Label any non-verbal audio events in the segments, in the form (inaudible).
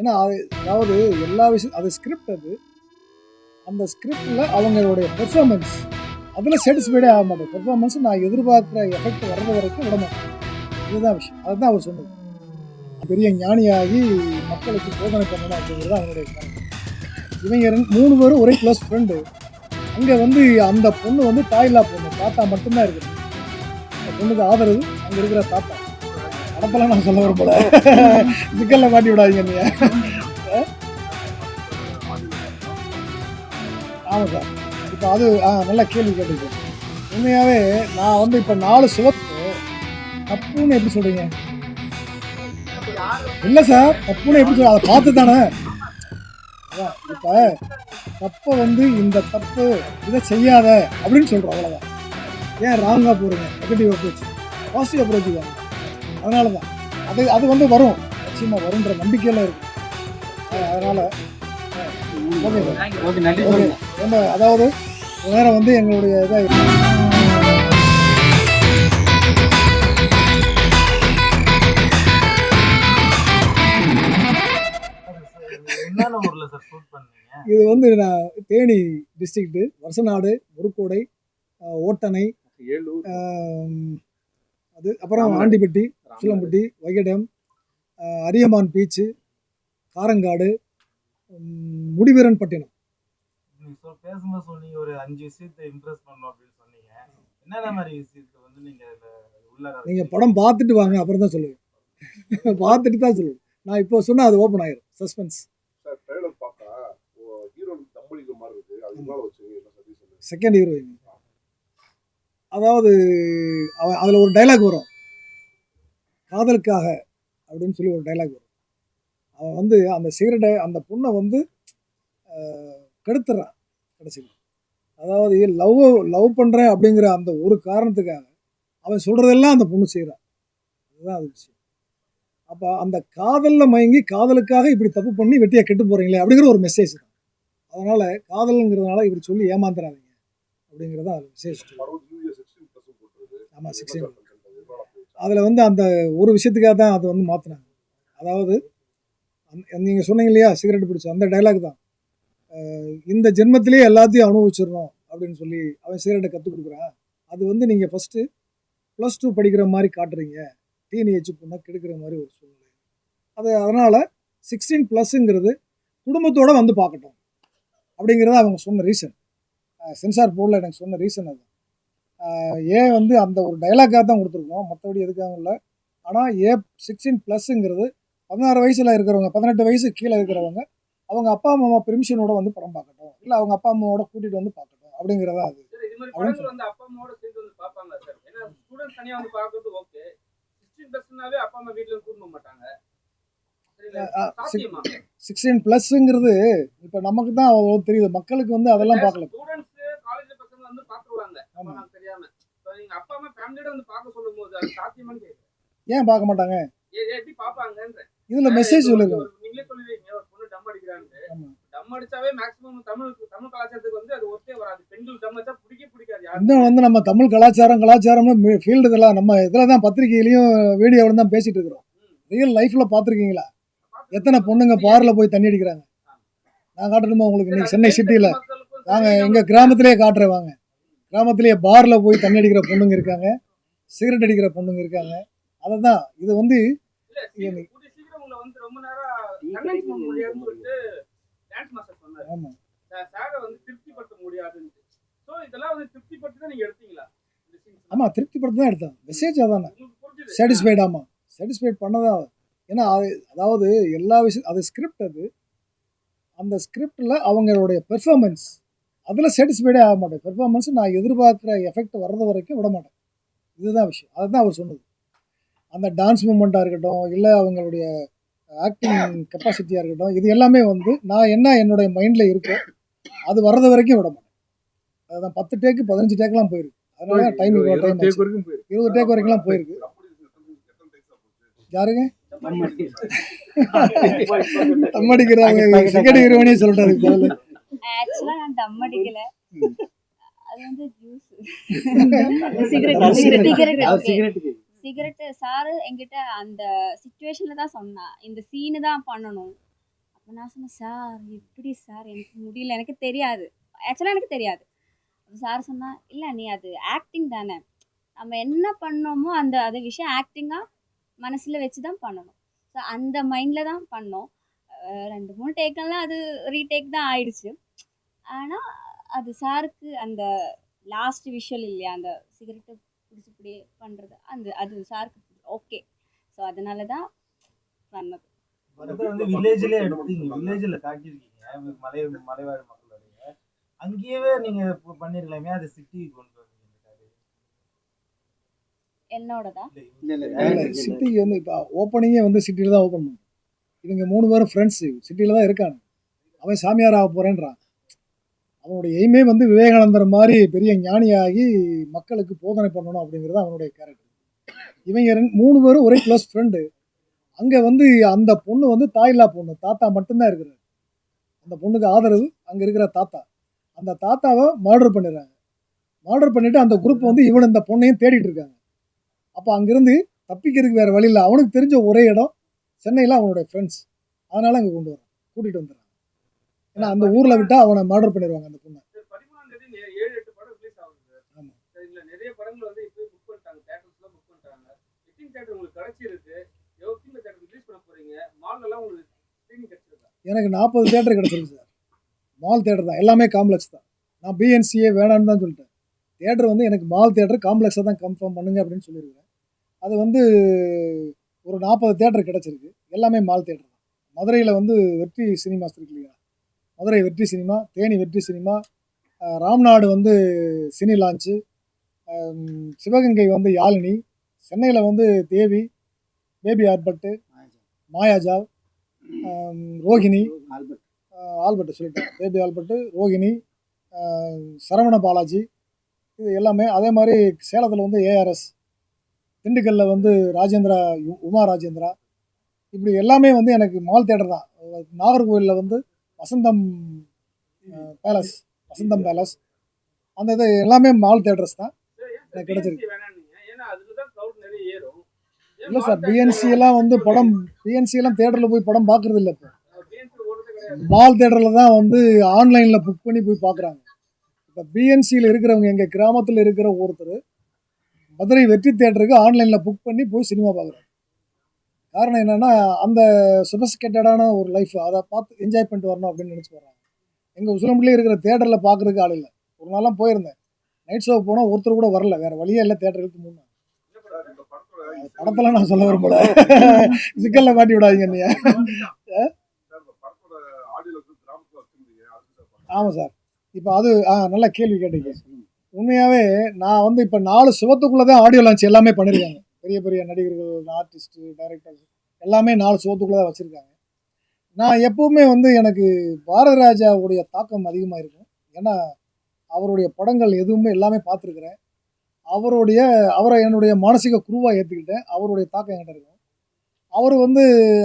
ஏன்னா அது அதாவது எல்லா விஷயம் அது ஸ்கிரிப்ட் அது. அந்த ஸ்கிரிப்டில் அவங்களுடைய பெர்ஃபார்மன்ஸ் அதில் சாட்டிஸ்ஃபைடே ஆக மாட்டேன். பெர்ஃபார்மன்ஸ் நான் எதிர்பார்க்குற எஃபெக்ட் வர்றது வரைக்கும் விட மாட்டேன். இதுதான் விஷயம். அதுதான் அவர் சொன்னது. பெரிய ஞானியாகி மக்களுக்கு போதனை பண்ணணும் அப்படிங்கிறது அவனுடைய கருத்து இவங்க ரெண்டு மூணு பேரும் ஒரே க்ளோஸ் ஃப்ரெண்டு அங்கே வந்து அந்த பொண்ணு வந்து தாயில்லா பொண்ணு. தாத்தா மட்டும்தான் இருக்குது. அந்த பொண்ணுக்கு ஆதரவு அங்கே இருக்கிற தாத்தா. நடப்பெல்லாம் நான் சொல்ல விரும்பல. சிக்கல்ல மாட்டி விடாதீங்க நீங்க ஆமாம் சார். இப்போ அது ஆ நல்ல கேள்வி கேட்டுருக்கேன் உண்மையாகவே நான் வந்து இப்போ நாலு சிவப்பு தப்புன்னு எப்படி சொல்கிறீங்க இல்லை சார் தப்புன்னு எப்படி சொல்ல அதை பார்த்து தானே அதான் இப்போ தப்பை வந்து இந்த தப்பு இதை செய்யாத அப்படின்னு சொல்கிறோம் அவ்வளோதான் ஏன் ராங்காக போகிறீங்க நெகட்டிவ் அப்ரோச் பாசிட்டிவ் அப்ரோச் தான் அதனால தான் அது அது வந்து வரும். நிச்சயமாக வரும்ன்ற நம்பிக்கையெல்லாம் இருக்கு. அஹ் அதனால ஓகே சார். ஓகே நன்றி ஓகே. ரொம்ப அதாவது நேரம் வந்து எங்களுடைய இதாக என்னென்ன ஊர்ல சார் ஷூட் பண்ணீங்க? இது வந்து நான் தேனி டிஸ்ட்ரிக்ட்டு வருசநாடு முருக்கோடை அஹ் ஓட்டணை ஏலூர். ஆம், அது அப்புறம் ஆண்டிப்பட்டி சுள்ளம்பட்டி வைகடம் அரியமான் பீச்சு காரங்காடு முடிவீரன் பட்டினம் பேசும்போது சொன்னீங்க ஒரு அஞ்சு விஷயத்தை இம்ப்ரெஸ் பண்ணணும் அப்படின்னு சொன்னீங்க. என்னென்ன மாதிரி விஷயத்தை வந்து நீங்க அதுல உள்ள நீங்கள் படம் பார்த்துட்டு வாங்க அப்புறம் தான் சொல்லுவேன். (laughs) பார்த்துட்டு தான் சொல்லுவேன். நான் இப்போ சொன்னால் அது ஓப்பன் ஆயிரும். சஸ்பென்ஸ் சார் ட்ரெய்லர் பார்த்தா ஹீரோனுக்கு தம்பளிக்கிற மாதிரி இருக்கு. அதுக்கு மேல வச்சு என்ன சர்வீஸ் சொல்லு செகண்ட் ஹீரோயின் அதாவது அவன் அதில் ஒரு டைலாக் வரும். காதலுக்காக அப்படின்னு சொல்லி ஒரு டைலாக் வரும். அவன் வந்து அந்த சிகரெட்டை அந்த பொண்ணை வந்து ஆஹ், கெடுத்துறான் கடைசியில். அதாவது லவ் லவ் பண்ணுறேன் அப்படிங்கிற அந்த ஒரு காரணத்துக்காக அவன் சொல்கிறதெல்லாம் அந்த பொண்ணு செய்கிறான் அதுதான் அது விஷயம். அப்போ அந்த காதலில் மயங்கி காதலுக்காக இப்படி தப்பு பண்ணி வெட்டியாக கெட்டு போகிறீங்களே அப்படிங்கிற ஒரு மெசேஜ் தான். அதனால் காதலுங்கிறதுனால இப்படி சொல்லி ஏமாந்துடாதீங்க அப்படிங்கிறதான் அது விசேஷம் அறுபது யூஏ சிக்ஸ்டீன் ப்ளஸ் போட்டுருக்கு ஆமாம் சிக்ஸ்டீன் அதில் வந்து அந்த ஒரு விஷயத்துக்காக தான் அதை வந்து மாற்றினாங்க அதாவது நீங்கள் சொன்னீங்க இல்லையா சிகரெட் பிடிச்ச அந்த டைலாக் தான். இந்த ஜென்மத்திலே எல்லாத்தையும் அனுபவிச்சிடணும் அப்படின்னு சொல்லி அவன் சிகரெட்டை கற்றுக் கொடுக்குறான். அது வந்து நீங்கள் ஃபஸ்ட்டு ப்ளஸ் டூ படிக்கிற மாதிரி காட்டுறீங்க. டீனேஜ் பொண்ணை கெடுக்கிற மாதிரி ஒரு சூழ்நிலை. அது அதனால் சிக்ஸ்டீன் ப்ளஸ்ஸுங்கிறது குடும்பத்தோடு வந்து பார்க்கட்டும். அப்படிங்கிறத அவங்க சொன்ன ரீசன் சென்சார் போர்டில் எனக்கு சொன்ன ரீசன் அது. ஏன் வந்து அந்த ஒரு டைலாக்காக தான் கொடுத்துருக்கோம். மற்றபடி எதுக்காக இல்லை. ஆனால் ஏ சிக்ஸ்டீன் ப்ளஸ்ஸுங்கிறது பதினாறு வயசில் இருக்கிறவங்க பதினெட்டு வயசு கீழே இருக்கிறவங்க அவங்க அப்பா அம்மா பெர்மிஷனோட வந்து படம் பார்க்கட்டும். இல்லை அவங்க அப்பா அம்மாவோட கூட்டிகிட்டு வந்து பார்க்கட்டும். அப்படிங்கிறதா அது. சிக்ஸ்டீன் ப்ளஸ்ஸுங்கிறது இப்போ நமக்கு தான் தெரியுது. மக்களுக்கு வந்து அதெல்லாம் பார்க்கல. தெரியாம. அப்பா அம்மா ஃபேமிலியோட வந்து பார்க்க சொல்லும் போது அது ஏன் பார்க்க மாட்டாங்க? எப்படி பாப்பாங்கன்ற இதில் மெசேஜ் சொல்லுங்க. நீங்களே சொல்லுவீங்க ஒரு பொண்ணு டம் அடிக்கிறான்னு. டம் அடிச்சாவே மேக்ஸிமம் தமிழ் தமிழ் கலாச்சாரத்துக்கு வந்து அது ஒத்தே வராது. பெண்கள் டம் அடிச்சா பிடிக்க பிடிக்காது. இன்னும் வந்து நம்ம தமிழ் கலாச்சாரம் கலாச்சாரம்னு ஃபீல்டு இதெல்லாம் நம்ம இதில் தான் பத்திரிகையிலையும் வீடியோவில் தான் பேசிட்டு இருக்கிறோம். ரியல் லைஃப்பில் பார்த்துருக்கீங்களா? எத்தனை பொண்ணுங்க பாரில் போய் தண்ணி அடிக்கிறாங்க? நான் காட்டணுமா உங்களுக்கு இன்னைக்கு சென்னை சிட்டியில் நம்ம- எங்கள் கிராமத்திலேயே காட்டுறேன் வாங்க. கிராமத்திலேயே பாரில் போய் தண்ணி அடிக்கிற பொண்ணுங்க இருக்காங்க சிகரெட் அடிக்கிற பொண்ணுங்க இருக்காங்க. அதை தான் இது வந்து ஆமாம்? ஆமாம் திருப்திப்படுத்தி தான் எடுத்தேன். மெசேஜ் அதானே. சாட்டிஸ்ஃபைட் ஆமாம் சாட்டிஸ்ஃபைட் பண்ணதான் ஏன்னா அது அதாவது எல்லா விஷயம் அது ஸ்கிரிப்ட் அது. அந்த ஸ்கிரிப்டில் அவங்களுடைய பெர்ஃபார்மன்ஸ் அதில் சாட்டிஸ்ஃபைடே ஆக மாட்டேன். பெர்ஃபார்மன்ஸ் நான் எதிர்பார்க்குற எஃபெக்ட் வர்றது வரைக்கும் விட மாட்டேன். இதுதான் விஷயம். அதுதான் அவர் சொன்னது. அந்த டான்ஸ் மூமெண்ட்டாக இருக்கட்டும் இல்லை அவங்களுடைய ஆக்டிங் கெப்பாசிட்டியாக இருக்கட்டும் இது எல்லாமே வந்து நான் என்ன என்னுடைய மைண்டில் இருக்கோ அது வர்றது வரைக்கும் விட மாட்டேன். அதுதான் பத்து டேக்கு பதினஞ்சு டேக்கெலாம் போயிருக்கு. அதனால டைம் இவ்வளோ டைம் ஆச்சு. வரைக்கும் போயிருக்கு. இருபது டேக் வரைக்கும்லாம் போயிருக்கு. யாருங்க? தம் அடிக்கிறாங்க. சிகரெட் இருவனே சொல்லிட்டாரு. ஆக்சுவலா நான் தம் அடிக்கல. அது வந்து juice cigarette cigarette cigarette sir என்கிட்ட அந்த சுச்சுவேஷன்ல தான் சொன்னா. இந்த சீனு தான் பண்ணணும். அப்ப நான் சொன்னேன் சார் எப்படி சார் எனக்கு முடியல. எனக்கு தெரியாது. ஆக்சுவலாக எனக்கு தெரியாது. சார் சொன்னா இல்லை நீ அது ஆக்டிங் தானே. நம்ம என்ன பண்ணோமோ அந்த அது விஷயம் ஆக்டிங்காக மனசில் வச்சு தான் பண்ணணும். ஸோ அந்த மைண்டில் தான் பண்ணோம். ரெண்டு மூணு டேக்கெல்லாம் அது ரீடேக் தான் ஆயிடுச்சு. ஆனால் அது சாருக்கு அந்த லாஸ்ட் விஷுவல் இல்லையா? அந்த சிகரெட்டை பிடிச்சி இப்படி பண்ணுறது அந்த அது சாருக்கு ஓகே ஸோ அதனால தான் பண்ணது வந்து வில்லேஜ்ல எடுத்தீங்க. வில்லேஜ்ல காட்டியிருக்கீங்க மலை மலைவாழ் மக்களுடைய. அங்கேயே நீங்க இப்ப பண்ணிருக்கலாமே. அது சிட்டிக்கு கொண்டு. என்னோடதா? இல்ல, சிட்டி வந்து இப்போ ஓப்பனிங்கே வந்து சிட்டியில் தான் ஓப்பன் பண்ணும். இவங்க மூணு பேரும் ஃப்ரெண்ட்ஸு சிட்டியில் தான் இருக்காங்க. அவன் சாமியார் ஆக போகிறேன்றான் அவனுடைய எய்மே வந்து விவேகானந்தர் மாதிரி பெரிய ஞானியாகி மக்களுக்கு போதனை பண்ணணும் அப்படிங்கிறது அவனுடைய கேரக்டர் இவங்க ரெண்டு மூணு பேரும் ஒரே க்ளோஸ் ஃப்ரெண்டு அங்கே வந்து அந்த பொண்ணு வந்து தாயில்லா பொண்ணு. தாத்தா மட்டும்தான் இருக்கிறாரு. அந்த பொண்ணுக்கு ஆதரவு அங்கே இருக்கிற தாத்தா. அந்த தாத்தாவை மர்டர் பண்ணிடுறாங்க. மர்டர் பண்ணிவிட்டு அந்த குரூப் வந்து இவன் இந்த பொண்ணையும் தேடிட்டு இருக்காங்க. அப்போ அங்கேருந்து தப்பிக்கிறதுக்கு வேறு வழியில் அவனுக்கு தெரிஞ்ச ஒரே இடம் சென்னையில் அவனுடைய ஃப்ரெண்ட்ஸ் அதனால் அங்கே கொண்டு வரான் கூட்டிகிட்டு வந்துடுறான். ஏன்னா அந்த ஊரில் விட்டால் அவனை மர்டர் பண்ணிடுவாங்க அந்த பொண்ணை. எனக்கு நாற்பது தேட்டர் கிடச்சிருக்கு சார். மால் தேட்டர் தான். எல்லாமே காம்ப்ளெக்ஸ் தான். நான் பிஎன்சியே வேணான்னு தான் சொல்லிட்டேன். தேட்டர் வந்து எனக்கு மால் தேட்டர் காம்ப்ளெக்ஸை தான் கன்ஃபார்ம் பண்ணுங்க அப்படின்னு சொல்லியிருக்கிறேன். அது வந்து ஒரு நாற்பது தேட்டர் கிடச்சிருக்கு. எல்லாமே மால் தேட்டர் தான். மதுரையில் வந்து வெற்றி சினிமாஸ் இருக்கு இல்லையா? மதுரை வெற்றி சினிமா தேனி வெற்றி சினிமா ராம்நாடு வந்து சினி லான்ச்சு சிவகங்கை வந்து யாழினி சென்னையில் வந்து Devi baby Albert Mayajaal Rohini Albert சொல்லிட்டேன். பேபி ஆல்பர்ட்டு ரோகிணி சரவண பாலாஜி இது எல்லாமே அதே மாதிரி சேலத்தில் வந்து ஏஆர்எஸ் திண்டுக்கல்லில் வந்து ராஜேந்திரா உ- உமா ராஜேந்திரா இப்படி எல்லாமே வந்து எனக்கு மால் தேட்டர் தான். நாகர்கோவிலில் வந்து வசந்தம் பேலஸ் வசந்தம் பேலஸ் அந்த இது எல்லாமே மால் தேட்டர்ஸ் தான். எனக்கு கிடைச்சிருக்கு. இல்லை சார் பிஎன்சி எல்லாம் வந்து படம் பிஎன்சி எல்லாம் தேட்டரில் போய் படம் பார்க்குறது இல்லை இப்போ. மால் தேட்டரில் தான் வந்து ஆன்லைனில் புக் பண்ணி போய் பார்க்குறாங்க. இப்போ பிஎன்சியில் இருக்கிறவங்க எங்கள் கிராமத்தில் இருக்கிற ஒருத்தர் மதுரை வெற்றி தேட்டருக்கு ஆன்லைனில் புக் பண்ணி போய் சினிமா பார்க்குறாங்க காரணம் என்னென்னா அந்த சொபஸ்டிகேட்டடான ஒரு லைஃப் அதை பார்த்து என்ஜாய் பண்ணிட்டு வரணும் அப்படின்னு நினச்சி போகிறாங்க எங்கள் உசிலம்புலேயே இருக்கிற தேட்டரில் பார்க்குறதுக்கு ஆள் இல்லை. ஒரு நாளாக போயிருந்தேன். நைட் ஷோ போனால் ஒருத்தர் கூட வரல. வேறு வழியே இல்லை தேட்டருக்கு முன்னே. என்ன படத்தெல்லாம் நான் சொல்ல விரும்பல. சிக்கலில் மாட்டி விடாதீங்க நீ ஆமாம் சார். இப்போ அது ஆ நல்ல கேள்வி கேட்டீங்க. உண்மையாகவே நான் வந்து இப்போ நாலு சுவத்துக்குள்ளே தான் ஆடியோ லான்ச் எல்லாமே பண்ணியிருக்காங்க பெரிய பெரிய நடிகர்கள் ஆர்டிஸ்ட்டு டைரக்டர்ஸ் எல்லாமே நாலு சோத்துக்குள்ளே தான் வச்சுருக்காங்க. நான் எப்பவுமே வந்து எனக்கு பாரத ராஜாவுடைய தாக்கம் அதிகமாக இருக்கும். ஏன்னா அவருடைய படங்கள் எதுவுமே எல்லாமே பார்த்துருக்குறேன். அவருடைய அவரை என்னுடைய மானசிக குருவாக ஏற்றுக்கிட்டேன் அவருடைய தாக்கம் என்கிட்ட இருக்கும். அவர் வந்து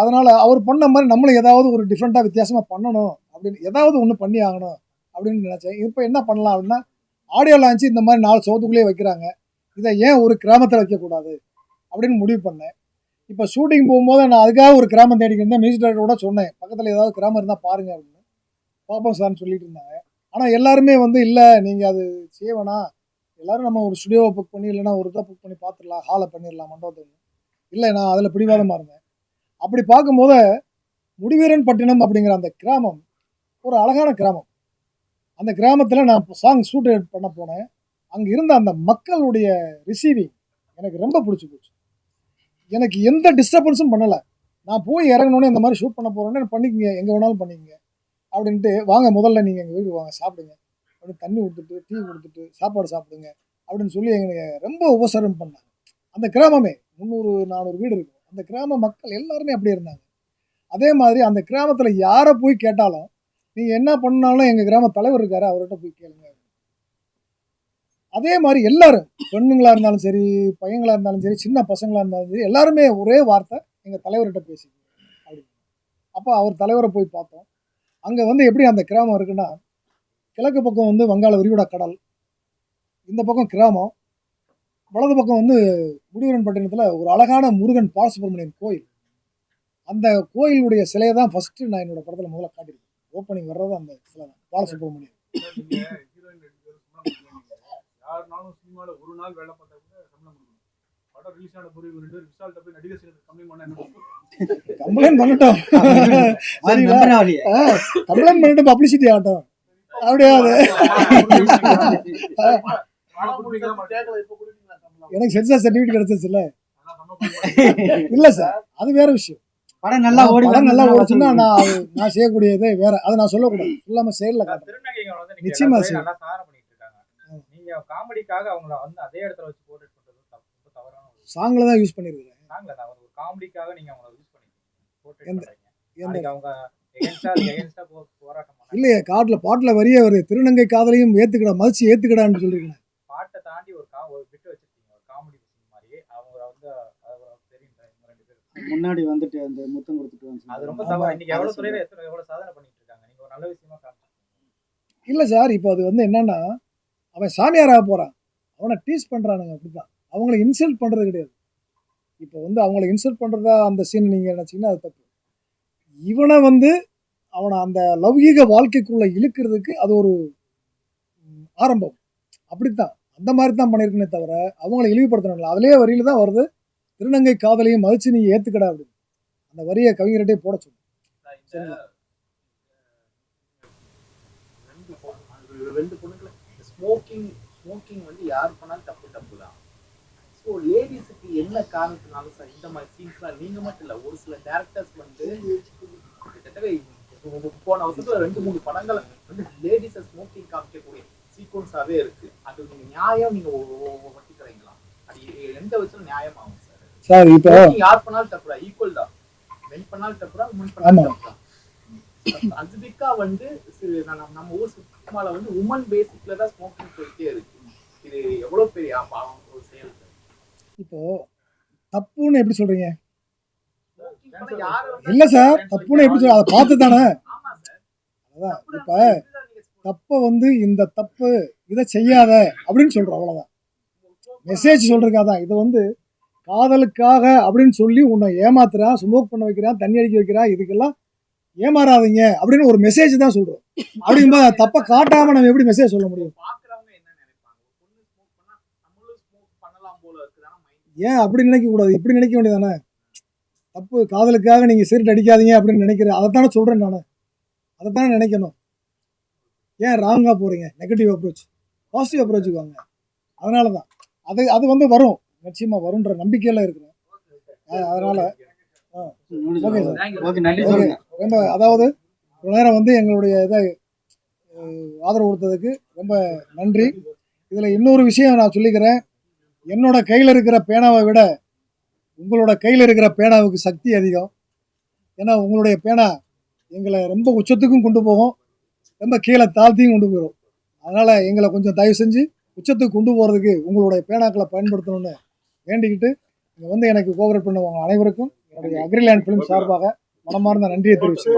அதனால் அவர் பண்ண மாதிரி நம்மளும் ஏதாவது ஒரு டிஃப்ரெண்ட்டாக வித்தியாசமாக பண்ணணும். அப்படின்னு ஏதாவது ஒன்று பண்ணி ஆகணும் அப்படின்னு நினச்சேன். இப்போ என்ன பண்ணலாம் அப்படின்னா ஆடியோ லான்ச்சு இந்த மாதிரி நாலு சோத்துக்குள்ளேயே வைக்கிறாங்க. இதை ஏன் ஒரு கிராமத்தில் வைக்கக்கூடாது? அப்படின்னு முடிவு பண்ணேன். இப்போ ஷூட்டிங் போகும்போது நான் அதுக்காக ஒரு கிராமம் தேடிக்கிட்டு மியூசிக் டைரக்டரோட சொன்னேன். பக்கத்தில் ஏதாவது கிராமம் இருந்தால் பாருங்க அப்படின்னு. பார்ப்போம் சார்னு சொல்லிட்டு இருந்தாங்க. ஆனால் எல்லாருமே வந்து இல்லை நீங்கள் அது செய்ய வேணாம். எல்லாரும் நம்ம ஒரு ஸ்டுடியோவை புக் பண்ணி இல்லைன்னா ஒரு இதாக புக் பண்ணி பார்த்துடலாம். ஹாலை பண்ணிடலாம் மண்டபத்தை. இல்லை நான் அதில் பிடிவாதமாக இருந்தேன். அப்படி பார்க்கும்போது முடிவீரன் பட்டினம் அப்படிங்கிற அந்த கிராமம் ஒரு அழகான கிராமம். அந்த கிராமத்தில் நான் சாங் ஷூட் பண்ண போனேன். அங்கே இருந்த அந்த மக்களுடைய ரிசீவிங் எனக்கு ரொம்ப பிடிச்சி போச்சு. எனக்கு எந்த டிஸ்டர்பன்ஸும் பண்ணலை. நான் போய் இறங்கணுன்னே இந்த மாதிரி ஷூட் பண்ண போகிறோன்னே பண்ணிக்கங்க எங்கே வேணாலும் பண்ணிக்கங்க. அப்படின்ட்டு வாங்க முதல்ல நீங்கள் எங்கள் வீட்டுக்கு வாங்க சாப்பிடுங்க. அப்படின்னு தண்ணி கொடுத்துட்டு டீ கொடுத்துட்டு சாப்பாடு சாப்பிடுங்க அப்படின்னு சொல்லி எங்களை ரொம்ப உபசரம் பண்ணாங்க. அந்த கிராமமே முந்நூறு நானூறு வீடு இருக்கும். அந்த கிராம மக்கள் எல்லாருமே அப்படியே இருந்தாங்க. அதே மாதிரி அந்த கிராமத்தில் யாரை போய் கேட்டாலும் நீங்கள் என்ன பண்ணாலும் எங்கள் கிராம தலைவர் இருக்காரு அவர்கிட்ட போய் கேளுங்க. அதே மாதிரி எல்லாரும் பெண்ணுங்களா இருந்தாலும் சரி பையங்களா இருந்தாலும் சரி சின்ன பசங்களா இருந்தாலும் சரி எல்லாருமே ஒரே வார்த்தை எங்கள் தலைவர்கிட்ட பேசி அப்படின்னு. அப்போ அவர் தலைவரை போய் பார்த்தோம். அங்கே வந்து எப்படி அந்த கிராமம் இருக்குன்னா கிழக்கு பக்கம் வந்து வங்காள விரிகுடா கடல் இந்த பக்கம் கிராமம் வலது பக்கம் வந்து முடிவரன் பட்டினத்தில் ஒரு அழகான முருகன் பாலசுப்ரமணியன் கோயில். அந்த கோயிலுடைய சிலையை தான் ஃபஸ்ட்டு நான் என்னோட படத்தில் முதல்ல காட்டியிருக்கேன். ஓப்பனிங் வர்றது அந்த சிலை தான் பாலசுப்ரமணியன் நீங்க ஹீரோயின் ரெண்டு பேரும் சம்பளம் கொடுக்குறீங்க யாருனாலும் சினிமால ஒரு நாள் வேலை பார்த்தா கூட சம்பளம் கொடுக்கணும். படம் ரிலீஸ் ஆன பிறகு ரெண்டு பேரும் ரிசால்ட் போய் நடிகர் சங்கத்துக்கு கம்ப்ளைண்ட் பண்ண என்ன? கம்ப்ளைண்ட் பண்ணட்டும். கம்ப்ளைண்ட் பண்ணிட்டு பப்ளிசிட்டி ஆகட்டும். அப்படியே. எனக்கு சென்சார் சர்டிஃபிகேட் கிடைச்சிச்சுல்ல. (laughs) இல்லை சார் அது வேற விஷயம். படம் நல்லா ஓடி படம் நல்லா ஓடிச்சுன்னா நான் நான் செய்யக்கூடியது வேற. அதை நான் சொல்லக்கூடாது. சொல்லாம செயலில் நிச்சயமா எல்லா நீங்க காமெடிக்காக அவங்கள வந்து அதே இடத்துல வச்சு போர்ட்ரேட் பண்றது ரொம்ப தவறான ஒரு சாங்கில் தான் யூஸ் பண்ணியிருக்கிறேன் சாங்ல தான். ஒரு காமெடிக்காக நீங்க அவங்கள யூஸ் பண்ணிருக்கீங்க. போர்ட்ரேட் பண்றீங்க. அவங்க இல்லையே காட்டில் பாட்டில் வரியே வருது. திருநங்கை காதலையும் ஏற்றுக்கடா மதிச்சு ஏற்றுக்கடான்னு சொல்லியிருக்கேன் பாட்டை தாண்டி ஒரு கா ஒரு பிட் வச்சிருக்கீங்க. ஒரு காமெடி மாதிரி அவங்க வந்து அது தெரியும் இவங்க ரெண்டு பேரும் முன்னாடி வந்துட்டு அந்த முத்தம் கொடுத்துட்டு வந்து அது ரொம்ப தவறு. இன்னைக்கு எவ்வளவு துறையில எத்தனை எவ்வளவு சாதனை பண்ணிட்டு இருக்காங்க. நீங்க ஒரு நல்ல விஷயமா காமிச்சிருக்கீங்க. இல்லை சார் இப்போ அது வந்து என்னன்னா அவன் சாமியாராக போகிறான் அவனை டீஸ் பண்ணுறானுங்க அப்படிதான் அவங்கள இன்சல்ட் பண்ணுறது கிடையாது. இப்போ வந்து அவங்கள இன்சல்ட் பண்ணுறதா அந்த சீன் நீங்கள் நினச்சிங்கன்னா அது தப்பு. இவனை வந்து அவனை அந்த லௌகீக வாழ்க்கைக்குள்ளே இழுக்கிறதுக்கு அது ஒரு ஆரம்பம். அப்படித்தான். அந்த மாதிரி தான் பண்ணியிருக்கனே தவிர அவங்கள இழிவுபடுத்தணும் அதிலே வரியில தான் வருது திருநங்கை காதலையும் மதிச்சு நீ ஏற்றுக்கடா அப்படின்னு. அந்த வரியை கவிஞர்கிட்டே போட சொல்லு. சரிங்களா? ரெண்டு பொ- அது ரெண்டு பொண்ணுங்களை ஸ்மோக்கிங் ஸ்மோக்கிங் வந்து யார் பண்ணாலும் தப்பு தப்பு தான் ஸோ லேடிஸுக்கு என்ன காரணத்தினால சார் இந்த மாதிரி சீன்ஸ்லாம் நீங்க மட்டும் இல்லை ஒரு சில டேரக்டர்ஸ் வந்து கிட்டத்தட்ட போன வருஷத்துல ரெண்டு மூணு படங்கள் வந்து லேடிஸை ஸ்மோக்கிங் காமிக்கக்கூடிய சீக்வன்ஸாவே இருக்கு. அது நீங்க நியாயம் நீங்க ஒ- ஒ- ஒ- ஒட்டிக்கிறீங்களா? அது எந்த வச்சும் நியாயமாகும் சார் சார் இப்போ யார் பண்ணாலும் தப்புடா ஈக்குவல் தான். மென் பண்ணாலும் தப்புடா உமன் பண்ணாலும். தப்புடா அஸ்பிகா வந்து நம்ம ஊர் சினிமால வந்து உமன் பேசிக்ல தான் ஸ்மோக்கிங் போயிட்டே இருக்கு. இது எவ்வளவு பெரிய பாவம் ஒரு செயல் இப்போ தப்புன்னு எப்படி சொல்றீங்க? இல்ல சார் தப்புன்னு எப்படி சொல்ற அதை பார்த்து தானே. அதான் இப்ப தப்பை வந்து இந்த தப்பு இதை செய்யாத அப்படின்னு சொல்றோம் அவ்வளவுதான். மெசேஜ் சொல்றதுக்காக இது வந்து காதலுக்காக அப்படின்னு சொல்லி உன்னை ஏமாத்துறான் ஸ்மோக் பண்ண வைக்கிறான் தண்ணி அடிக்க வைக்கிறான் இதுக்கெல்லாம் ஏமாறாதீங்க அப்படின்னு ஒரு மெசேஜ் தான் சொல்றோம். அப்படிங்கும்போது அது தப்பை காட்டாம நம்ம எப்படி மெசேஜ் சொல்ல முடியும்? ஏன் அப்படி நினைக்க கூடாது? இப்படி நினைக்க வேண்டியதானே தப்பு காதலுக்காக நீங்க சிகரெட் அடிக்காதீங்க அப்படின்னு நினைக்கிறேன் அதைத்தானே சொல்றேன் நான். அதைத்தானே நினைக்கணும். ஏன் ராங்கா போறீங்க? நெகட்டிவ் அப்ரோச் பாசிட்டிவ் அப்ரோச்சுக்கு வாங்க. அதனால தான் அது அது வந்து வரும். நிச்சயமா வரும்ன்ற நம்பிக்கையில இருக்கிறேன். அதனால ஓகே சார் ஓகே நன்றி ரொம்ப அதாவது இவ்வளோ நேரம் வந்து எங்களுடைய இதை ஆதரவு கொடுத்ததுக்கு ரொம்ப நன்றி. இதில் இன்னொரு விஷயம் நான் சொல்லிக்கிறேன். என்னோட கையில் இருக்கிற பேனாவை விட உங்களோட கையில் இருக்கிற பேனாவுக்கு சக்தி அதிகம். ஏன்னா உங்களுடைய பேனா எங்களை ரொம்ப உச்சத்துக்கும் கொண்டு போகும். ரொம்ப கீழே தாழ்த்தியும் கொண்டு போயிடும் அதனால் எங்களை கொஞ்சம் தயவு செஞ்சு உச்சத்துக்கு கொண்டு போகிறதுக்கு உங்களுடைய பேனாக்களை பயன்படுத்தணும்னு வேண்டிக்கிட்டு இங்கே வந்து எனக்கு கோஆபரேட் பண்ணுவாங்க அனைவருக்கும். என்னுடைய அக்ரிலேண்ட் ஃபிலிம் சார்பாக மனமார்ந்த நன்றியை தெரிவிச்சு